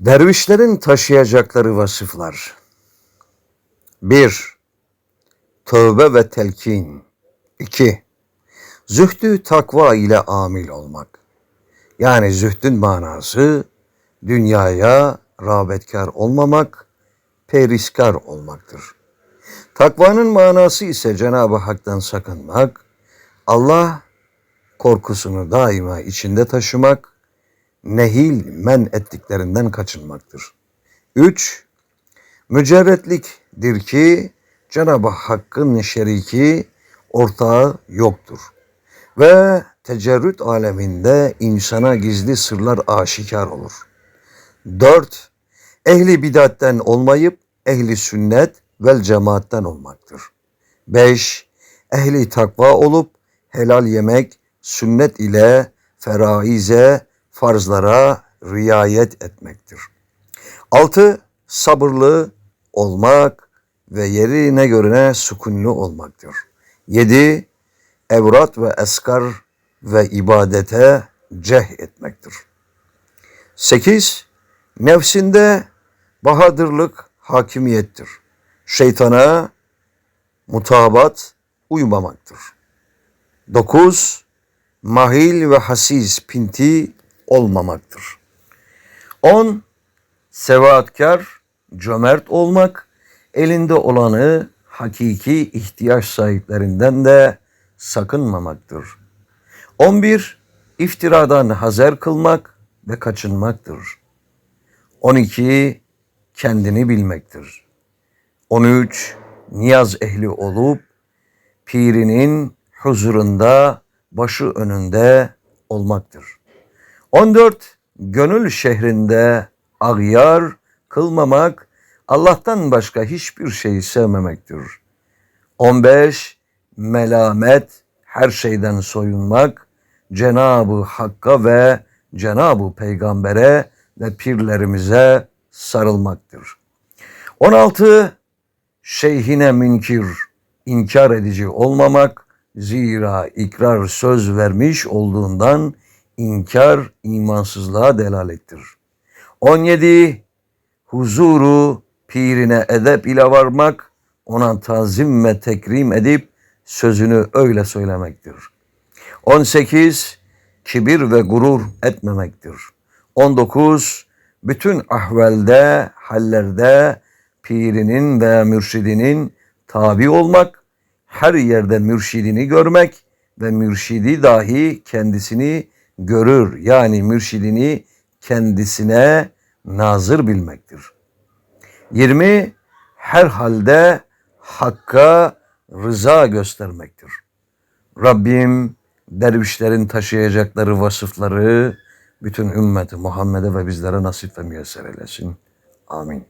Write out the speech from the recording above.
Dervişlerin taşıyacakları vasıflar. 1. Tövbe ve telkin. 2. Zühdü takva ile amil olmak. Yani zühdün manası dünyaya rağbetkar olmamak, periskar olmaktır. Takvanın manası ise Cenab-ı Hak'tan sakınmak, Allah korkusunu daima içinde taşımak, nehil men ettiklerinden kaçınmaktır. 3. Mücerretliktir ki Cenab-ı Hakk'ın şeriki, ortağı yoktur. Ve tecerrüt aleminde insana gizli sırlar aşikar olur. 4. Ehli bidatten olmayıp ehli sünnet vel cemaatten olmaktır. 5. Ehli takva olup helal yemek, sünnet ile feraize, farzlara riayet etmektir. 6. Sabırlı olmak ve yerine görene sukunlu olmaktır. 7. Evrat ve eskar ve ibadete ceh etmektir. 8. Nefsinde bahadırlık hakimiyettir. Şeytana mutabat uymamaktır. 9. Mahil ve hasiz pinti olmamaktır. 10. Sevaatkar, cömert olmak, elinde olanı hakiki ihtiyaç sahiplerinden de sakınmamaktır. 11. İftiradan hazer kılmak ve kaçınmaktır. 12. Kendini bilmektir. 13. Niyaz ehli olup pirinin huzurunda başı önünde olmaktır. 14. Gönül şehrinde ağyar kılmamak, Allah'tan başka hiçbir şeyi sevmemektir. 15. Melamet, her şeyden soyunmak, Cenab-ı Hakk'a ve Cenab-ı Peygamber'e ve pirlerimize sarılmaktır. 16. Şeyhine münkir, inkar edici olmamak, zira ikrar söz vermiş olduğundan inkar imansızlığa delalettir. 17. Huzuru pirine edep ile varmak, ona tazim ve tekrim edip sözünü öyle söylemektir. 18. Kibir ve gurur etmemektir. 19. Bütün ahvelde, hallerde pirinin ve mürşidinin tabi olmak, her yerde mürşidini görmek ve mürşidi dahi kendisini görür. Yani mürşidini kendisine nazır bilmektir. 20. Her halde Hakk'a rıza göstermektir. Rabbim dervişlerin taşıyacakları vasıfları bütün ümmeti Muhammed'e ve bizlere nasip ve müyesser eylesin. Amin.